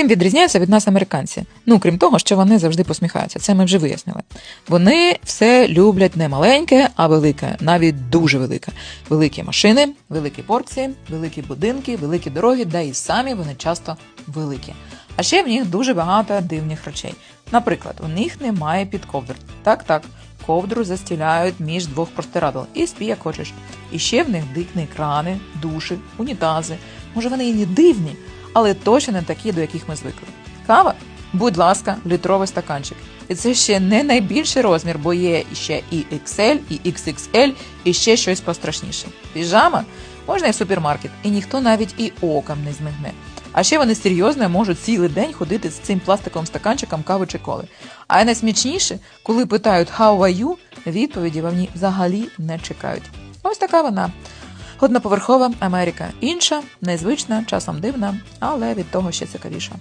Чим відрізняються від нас американці? Ну, крім того, що вони завжди посміхаються. Це ми вже вияснили. Вони все люблять не маленьке, а велике, навіть дуже велике. Великі машини, великі порції, великі будинки, великі дороги, да і самі вони часто великі. А ще в них дуже багато дивних речей. Наприклад, у них немає підковдр. Так, так, ковдру застіляють між двох простирадл і спі, як хочеш. І ще в них дикні крани, душі, унітази. Може, вони і не дивні, але точно не такі, до яких ми звикли. Кава? Будь ласка, літровий стаканчик. І це ще не найбільший розмір, бо є ще і XL, і XXL, і ще щось пострашніше. Піжама можна і в супермаркет, і ніхто навіть і оком не змигне. А ще вони серйозно можуть цілий день ходити з цим пластиковим стаканчиком кави чи коли. А найсмішніше, коли питають «How are you?», відповіді вони взагалі не чекають. Ось така вона. Одноповерхова Америка. Інша, незвична, часом дивна, але від того ще цікавіша.